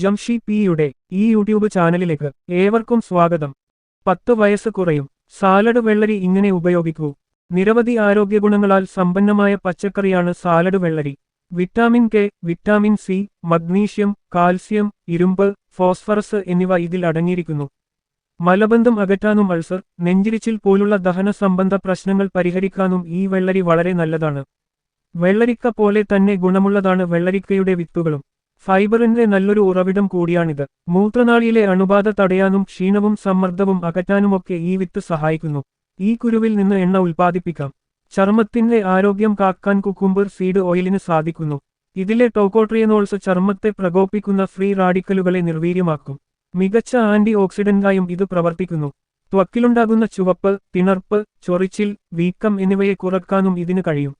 ജംഷി പിയുടെ ഈ യൂട്യൂബ് ചാനലിലേക്ക് ഏവർക്കും സ്വാഗതം. പത്ത് വയസ്സ് കുറയും. സാലഡ് വെള്ളരി ഇങ്ങനെ ഉപയോഗിക്കൂ. നിരവധി ആരോഗ്യ ഗുണങ്ങളാൽ സമ്പന്നമായ പച്ചക്കറിയാണ് സാലഡ് വെള്ളരി. Vitamin K vitamin C magnesium calcium ഇരുമ്പ് ഫോസ്ഫറസ് എന്നിവ ഇതിൽ അടങ്ങിയിരിക്കുന്നു. മലബന്ധം അകറ്റാനും അൾസർ നെഞ്ചിരിച്ചിൽ പോലുള്ള ദഹന സംബന്ധ പ്രശ്നങ്ങൾ പരിഹരിക്കാനും ഈ വെള്ളരി വളരെ നല്ലതാണ്. വെള്ളരിക്ക പോലെ തന്നെ ഗുണമുള്ളതാണ് വെള്ളരിക്കയുടെ വിത്തുകളും. ഫൈബറിന്റെ നല്ലൊരു ഉറവിടം കൂടിയാണിത്. മൂത്രനാളിയിലെ അണുബാധ തടയാനും ക്ഷീണവും സമ്മർദ്ദവും അകറ്റാനുമൊക്കെ ഈ വിത്ത് സഹായിക്കുന്നു. ഈ കുരുവിൽ നിന്ന് എണ്ണ ഉൽപ്പാദിപ്പിക്കാം. ചർമ്മത്തിന്റെ ആരോഗ്യം കാക്കാൻ കുക്കുംബർ സീഡ് ഓയിലിന് സാധിക്കുന്നു. ഇതിലെ ടോക്കോട്രിയനോൾസ് ചർമ്മത്തെ പ്രകോപിക്കുന്ന ഫ്രീ റാഡിക്കലുകളെ നിർവീര്യമാക്കും. മികച്ച ആന്റി ഓക്സിഡന്റായും ഇത് പ്രവർത്തിക്കുന്നു. ത്വക്കിലുണ്ടാകുന്ന ചുവപ്പ് തിണർപ്പ് ചൊറിച്ചിൽ വീക്കം എന്നിവയെ കുറക്കാനും ഇതിന് കഴിയും.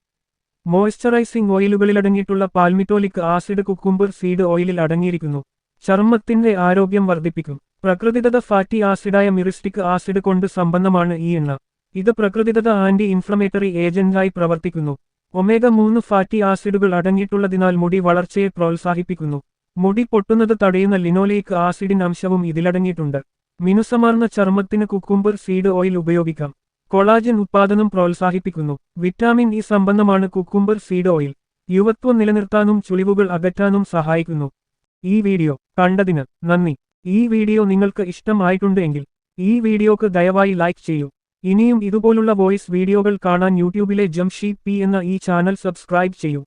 മോയ്സ്ചറൈസിംഗ് ഓയിലുകളിലടങ്ങിയിട്ടുള്ള പാൽമിറ്റോലിക് ആസിഡ് കുക്കുംബർ സീഡ് ഓയിലിൽ അടങ്ങിയിരിക്കുന്നു. ചർമ്മത്തിന്റെ ആരോഗ്യം വർദ്ധിപ്പിക്കും. പ്രകൃതിദത്ത ഫാറ്റി ആസിഡായ മിറിസ്റ്റിക് ആസിഡ് കൊണ്ട് സമ്പന്നമാണ് ഈ എണ്ണ. ഇത് പ്രകൃതിദത്ത ആന്റി ഇൻഫ്ലമേറ്ററി ഏജന്റായി പ്രവർത്തിക്കുന്നു. ഒമേഗ മൂന്ന് ഫാറ്റി ആസിഡുകൾ അടങ്ങിയിട്ടുള്ളതിനാൽ മുടി വളർച്ചയെ പ്രോത്സാഹിപ്പിക്കുന്നു. മുടി പൊട്ടുന്നത് തടയുന്ന ലിനോലേക്ക് ആസിഡിൻ അംശവും ഇതിലടങ്ങിയിട്ടുണ്ട്. മിനുസമാർന്ന ചർമ്മത്തിന് കുക്കുംബർ സീഡ് ഓയിൽ ഉപയോഗിക്കാം. കൊളാജൻ ഉത്പാദനം പ്രോത്സാഹിപ്പിക്കുന്നു. വിറ്റാമിൻ ഇ സംബന്ധമാണ് കുക്കുംബർ സീഡ് ഓയിൽ. യുവത്വം നിലനിർത്താനും ചുളിവുകൾ അകറ്റാനും സഹായിക്കുന്നു. ഈ വീഡിയോ കണ്ടതിന് നന്ദി. ഈ വീഡിയോ നിങ്ങൾക്ക് ഇഷ്ടമായിട്ടുണ്ട് എങ്കിൽ ഈ വീഡിയോക്ക് ദയവായി ലൈക്ക് ചെയ്യൂ. ഇനിയും ഇതുപോലുള്ള വോയിസ് വീഡിയോകൾ കാണാൻ യൂട്യൂബിലെ ജംഷി പി എന്ന ഈ ചാനൽ സബ്സ്ക്രൈബ് ചെയ്യൂ.